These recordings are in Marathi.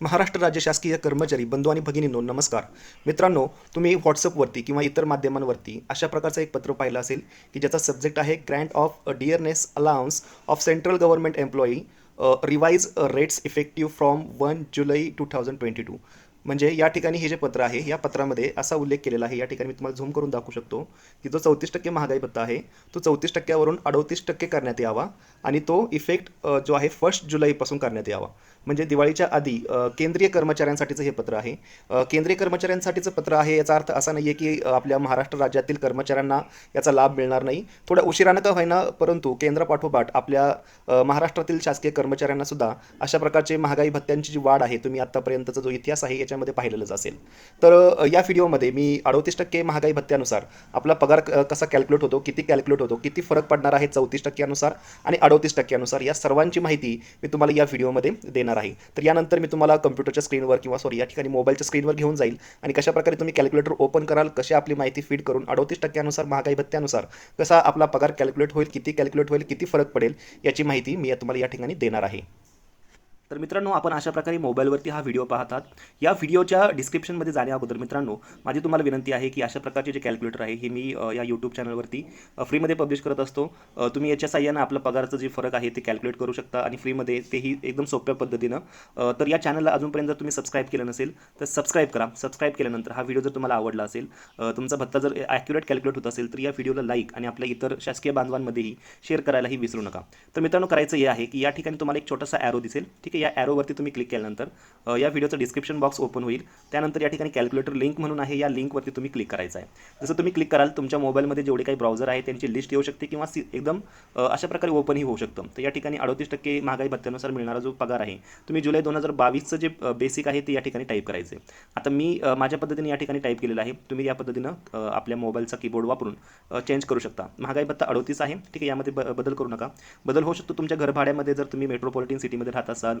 महाराष्ट्र राज्य शासकीय कर्मचारी बंधू आणि भगिनींनो नमस्कार. मित्रांनो तुम्ही व्हॉट्सअपवरती किंवा इतर माध्यमांवरती अशा प्रकारचं एक पत्र पाहिलं असेल की ज्याचा सब्जेक्ट आहे grant of dearness allowance of central government employee revise rates effective from one July two thousand twenty two म्हणजे या ठिकाणी हे जे पत्र आहे या पत्रामध्ये असा उल्लेख केलेला आहे या ठिकाणी मी तुम्हाला झूम करून दाखवू शकतो की जो चौतीस टक्के महागाई भत्ता आहे तो चौतीस टक्क्यावरून अडोतीस टक्के करण्यात यावा आणि तो इफेक्ट जो आहे फर्स्ट जुलैपासून करण्यात यावा. म्हणजे दिवाळीच्या आधी केंद्रीय कर्मचाऱ्यांसाठीचं हे पत्र आहे. केंद्रीय कर्मचाऱ्यांसाठीचं पत्र आहे याचा अर्थ असा नाही आहे की आपल्या महाराष्ट्र राज्यातील कर्मचाऱ्यांना याचा लाभ मिळणार नाही. थोड्या उशिरानं का होईना परंतु केंद्रापाठोपाठ आपल्या महाराष्ट्रातील शासकीय कर्मचाऱ्यांना सुद्धा अशा प्रकारचे महागाई भत्त्यांची जी वाढ आहे तुम्ही आत्तापर्यंतचा जो इतिहास आहे याच्यामध्ये पाहिलेलंच असेल. तर या व्हिडिओमध्ये मी अडतीस टक्के महागाई भत्त्यानुसार आपला पगार क- कसा कॅल्क्युलेट होतो किती कॅल्क्युलेट होतो किती फरक पडणार आहे चौतीस टक्क्यानुसार आणि अडतीस टक्क्यानुसार या सर्वांची माहिती मी तुम्हाला या व्हिडिओमध्ये देणार आहे. तर यानंतर मी तुम्हाला कम्प्युटरच्या स्क्रीनवर किंवा सॉरी या ठिकाणी मोबाईलच्या स्क्रीनवर घेऊन जाईल आणि कशा प्रकारे तुम्ही कॅल्क्युलेटर ओपन कराल कशी आपली माहिती फीड करून अडतीस टक्क्यानुसार महागाई भत्त्यानुसार कसा आपला पगार कॅल्क्युलेट होईल किती कॅल्क्युलेट होईल किती फरक पडेल याची माहिती मी तुम्हाला या ठिकाणी देणार आहे. तर मित्रांनो आपण अशा प्रकारे मोबाईलवरती हा व्हिडिओ पाहतात. या व्हिडिओच्या डिस्क्रिप्शनमध्ये जाण्या अगोदर मित्रांनो माझी तुम्हाला विनंती आहे की अशा प्रकारचे जे कॅल्क्युलेटर आहे हे मी या यूट्यूब चॅनलवरती फ्रीमध्ये पब्लिश करत असतो. तुम्ही याच्या साह्यानं आपलं पगाराचं जे फरक आहे ते कॅल्क्युलेट करू शकता आणि फ्रीमध्ये तेही एकदम सोप्या पद्धतीनं. तर या चॅनलला अजूनपर्यंत जर तुम्ही सबस्क्राईब केलं नसेल तर सबस्क्राईब करा. सबस्क्राईब केल्यानंतर हा व्हिडिओ जर तुम्हाला आवडला असेल तुमचा भत्ता जर ॲक्युरेट कॅल्क्युलेट होत असेल तर या व्हिडिओला लाईक आणि आपल्या इतर शासकीय बांधवांमध्येही शेअर करायलाही विसरू नका. तर मित्रांनो करायचं हे आहे की या ठिकाणी तुम्हाला एक छोटासा ॲरो दिसेल. ठीक आहे? या ॲरोवरती तुम्ही क्लिक केल्यानंतर या व्हिडिओचं डिस्क्रिप्शन बॉक्स ओपन होईल. त्यानंतर या ठिकाणी कॅल्क्युलेटर लिंक म्हणून आहे या लिंकवरती तुम्ही क्लिक करायचं आहे. जसं तुम्ही क्लिक कराल तुमच्या मोबाईलमध्ये जेवढे काही ब्राउझर आहे त्यांची लिस्ट येऊ शकते किंवा सी एकदम अशा प्रकारे ओपनही होऊ शकतं. तर या ठिकाणी अडतीस टक्के महागाई भत्त्यानुसार मिळणारा जो पगार आहे तुम्ही जुलै दोन हजार बावीसचं जे बेसिक आहे ते या ठिकाणी टाईप करायचं आहे आता मी माझ्या पद्धतीने या ठिकाणी टाईप केलेलं आहे. तुम्ही या पद्धतीनं आपल्या मोबाईलचा कीबोर्ड वापरून चेंज करू शकता. महागाई भत्ता अडतीस आहे ठीक आहे यामध्ये ब बदल करू नका. बदल होऊ शकतो तुमच्या घरभाड्यामध्ये जर तुम्ही मेट्रोपॉलिटन सिटीमध्ये राहत असाल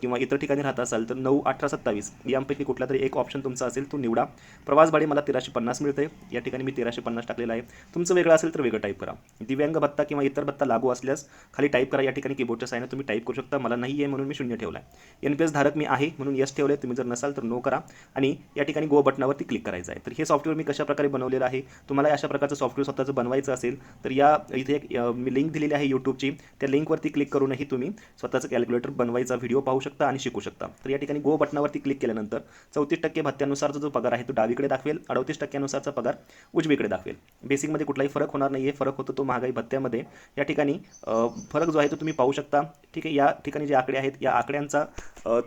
किंवा इतर ठिकाणी राहत असाल तर नऊ अठरा सत्तावीस यांपैकी कुठला तरी एक ऑप्शन तुमचा असेल तो निवडा. प्रवास भाडे मला तेराशे पन्नास मिळते. या ठिकाणी मी तेराशे पन्नास टाकलेलं आहे. तुमचं वेगळं असेल तर वेगळं टाईप करा. दिव्यांग भत्ता किंवा इतर भत्ता लागू असल्यास खाली टाईप करा. या ठिकाणी कीबोर्डच्या साईनं तुम्ही टाईप करू शकता. मला नाही आहे म्हणून मी शून्य ठेवला आहे एन पी एस धारक मी आहे म्हणून यस ठेवले तुम्ही जर नसाल तर नो करा. आणि या ठिकाणी गो बटनावरती क्लिक करायचं आहे. तर हे सॉफ्टवेअर मी कशाप्रकारे बनवलेलं आहे? तुम्हाला अशा प्रकारचं सॉफ्टवेअर स्वतःचं बनवायचं असेल तर या इथे एक मी लिंक दिलेली आहे यूट्यूबची त्या लिंकवरती क्लिक करूनही तुम्ही स्वतःचं कॅल्क्युलेटर बनवायचं व्हिडिओ पाहू शकता आणि शिकू शकता. तर या ठिकाणी गो बटनावरती क्लिक केल्यानंतर चौतीस टक्के भत्त्यानुसारचा जो पगार आहे तो डावीकडे दाखवेल अडतीस टक्क्यानुसारचा पगार उजवीकडे दाखवेल. बेसिकमध्ये कुठलाही फरक होणार नाही आहे फरक होतो तो महागाई भत्त्यामध्ये. या ठिकाणी फरक जो आहे तो तुम्ही पाहू शकता. ठीक आहे या ठिकाणी जे आकडे आहेत या आकड्यांचा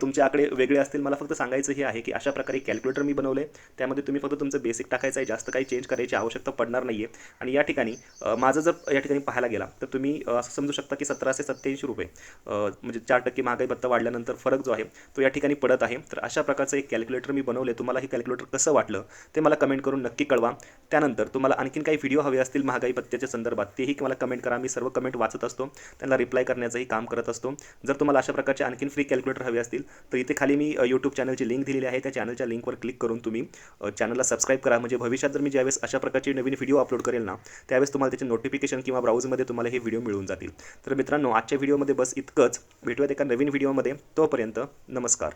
तुमचे आकडे वेगळे असतील मला फक्त सांगायचं हे आहे की अशा प्रकारे कॅल्क्युलेटर मी बनवले त्यामध्ये तुम्ही फक्त तुमचं बेसिक टाकायचं आहे जास्त काही चेंज करायची आवश्यकता पडणार नाही आहे आणि या ठिकाणी माझं जर या ठिकाणी पाहायला गेला तर तुम्ही असं समजू शकता की सतराशे सत्त्याऐंशी रुपये म्हणजे चार टक्के महागाई भत्ता वाढल्यानंतर फरक जो आहे तो या ठिकाणी पडत आहे. तर अशा प्रकारचं एक कॅल्क्युलेटर मी बनवले तुम्हाला हे कॅल्क्युलेटर कसं वाटलं ते मला कमेंट करून नक्की कळवा. त्यानंतर तुम्हाला आणखीन काही व्हिडिओ हवे असतील महागाई भत्त्याच्या संदर्भात तेही मला कमेंट करा. मी सर्व कमेंट वाचत असतो. त्यांना रिप्लाय करण्याचंही काम करत असतो. जर तुम्हाला अशा प्रकारचे आणखीन फ्री कॅल्क्युलेटर हवे असतील तर इथे खाली मी यूट्यूब चॅनलची लिंक दिलेली आहे. त्या चॅनलच्या लिंकवर क्लिक करून तुम्ही चॅनलला सबस्क्राईब करा. म्हणजे भविष्यात जर मी ज्यावेळेस अशा प्रकारचे नवीन व्हिडिओ अपलोड करेल ना त्यावेळेस तुम्हाला त्याचे नोटिफिकेशन किंवा ब्राउजमध्ये तुम्हाला हे व्हिडिओ मिळून जातील. तर मित्रांनो आजच्या व्हिडिओमध्ये बस इतकंच. भेटूयात एका नवीन व्हिडिओमध्ये तोपर्यंत नमस्कार.